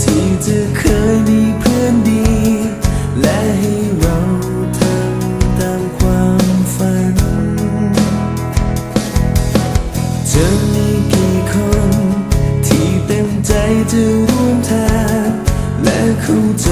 ที่เธเคยมีเพื่อนดี และให้เราทำตามความฝัน เธมีกี่คน ที่เต็มใจจะร่วมทางและเข้าใจ